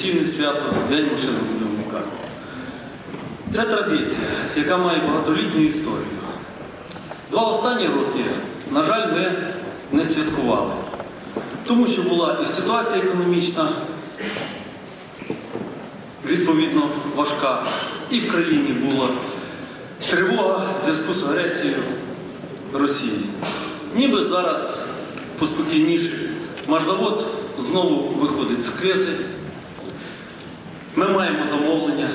професійне свято День машинобудівника. Це традиція, яка має багатолітню історію. Два останні роки, на жаль, ми не святкували, тому що була і ситуація економічна, відповідно, важка, і в країні була тривога в зв'язку з агресією Росії. Ніби зараз поспокійніше. Марзавод знову виходить з кризи. Ми маємо замовлення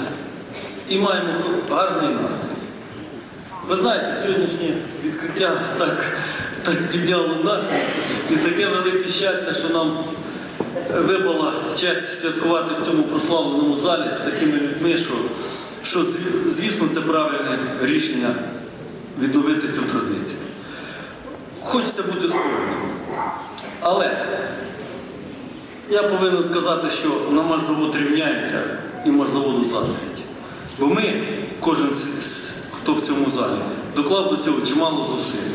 і маємо гарний настрій. Ви знаєте, сьогоднішнє відкриття так, так підняло настрій і таке велике щастя, що нам випала честь святкувати в цьому прославленому залі з такими людьми, що, що звісно, це правильне рішення відновити цю традицію. Хочеться бути скромним. Але я повинен сказати, що на марзавод рівняється і марзаводу заздрять. Бо ми, кожен, хто в цьому залі, доклав до цього чимало зусиль.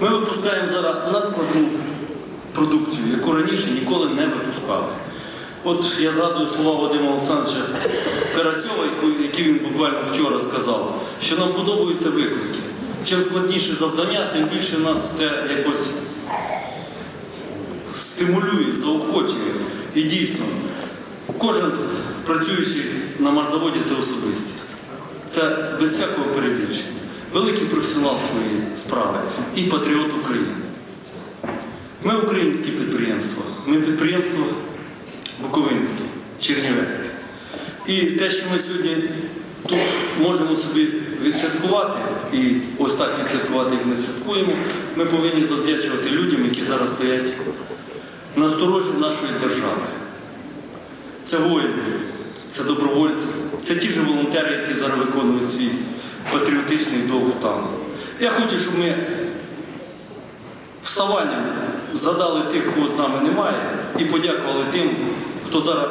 Ми випускаємо зараз надскладну продукцію, яку раніше ніколи не випускали. От я згадую слова Вадима Олександровича Карасьова, які він буквально вчора сказав, що нам подобаються виклики. Чим складніше завдання, тим більше нас це якось стимулює, заохочує. І дійсно, кожен працюючий на марзаводі це особистість. Це без всякого перебільшення. Великий професіонал своєї справи і патріот України. Ми українське підприємство, ми підприємство Буковинське, Чернівецьке. І те, що ми сьогодні тут можемо собі відсвяткувати, і ось так відсвяткувати, як ми святкуємо, ми повинні завдячувати людям, які зараз стоять на сторожі нашої держави. Це воїни, це добровольці, це ті ж волонтери, які зараз виконують свій патріотичний довг там. Я хочу, щоб ми вставанням згадали тих, кого з нами немає, і подякували тим, хто зараз